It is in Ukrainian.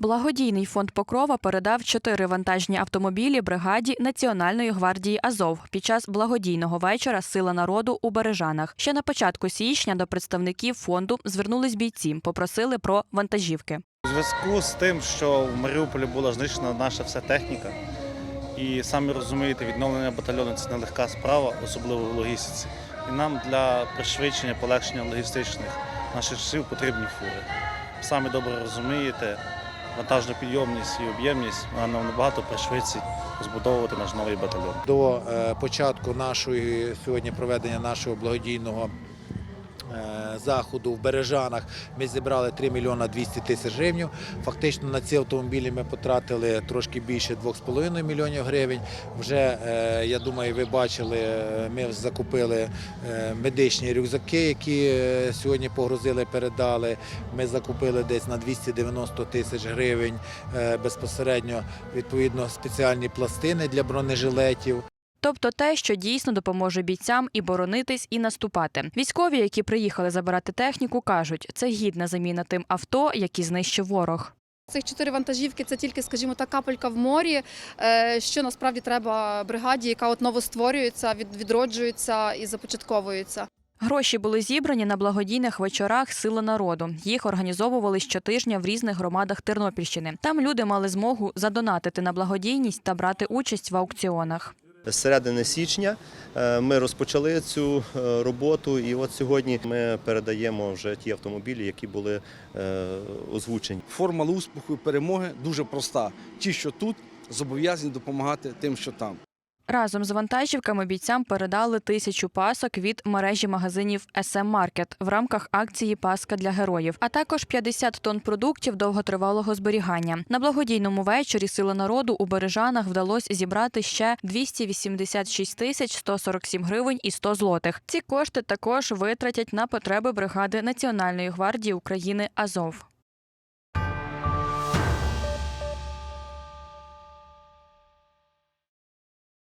Благодійний фонд Покрова передав чотири вантажні автомобілі бригаді Національної гвардії Азов під час благодійного вечора Сила народу у Бережанах. Ще на початку січня до представників фонду звернулись бійці, попросили про вантажівки. У зв'язку з тим, що в Маріуполі була знищена наша вся техніка, і самі розумієте, відновлення батальйону це нелегка справа, особливо в логістиці. І нам для пришвидшення, полегшення логістичних наших часів потрібні фури. Самі добре розумієте, вантажну підйомність і об'ємність нам набагато пришвидшить збудовувати наш новий батальйон. До е, початку нашої сьогодні проведення нашого благодійного заходу в Бережанах ми зібрали 3 мільйона 200 тисяч гривень. Фактично на ці автомобілі ми потратили трошки більше 2,5 мільйонів гривень. Вже е, я думаю, ви бачили, е, ми закупили е, медичні рюкзаки, які е, сьогодні погрузили, передали. Ми закупили десь на 290 тисяч гривень е, безпосередньо відповідно спеціальні пластини для бронежилетів. Тобто те, що дійсно допоможе бійцям і боронитись, і наступати. Військові, які приїхали забирати техніку, кажуть, це гідна заміна тим авто, які знищив ворог. Цих чотири вантажівки це тільки, скажімо, та капелька в морі, е, що насправді треба бригаді, яка от новостворюється, від- відроджується і започатковується. Гроші були зібрані на благодійних вечорах Сила народу. Їх організовували щотижня в різних громадах Тернопільщини. Там люди мали змогу задонатити на благодійність та брати участь в аукціонах. З середини січня е, ми розпочали цю е, роботу, і от сьогодні ми передаємо вже ті автомобілі, які були е, озвучені. Формула успіху і перемоги дуже проста. Ті, що тут, зобов'язані допомагати тим, що там. Разом з вантажівками бійцям передали тисячу пасок від мережі магазинів SM Маркет в рамках акції Паска для героїв, а також 50 тонн продуктів довготривалого зберігання. На благодійному вечорі Сила народу у Бережанах вдалося зібрати ще 286 тисяч 147 гривень і 100 злотих. Ці кошти також витратять на потреби бригади Національної гвардії України Азов.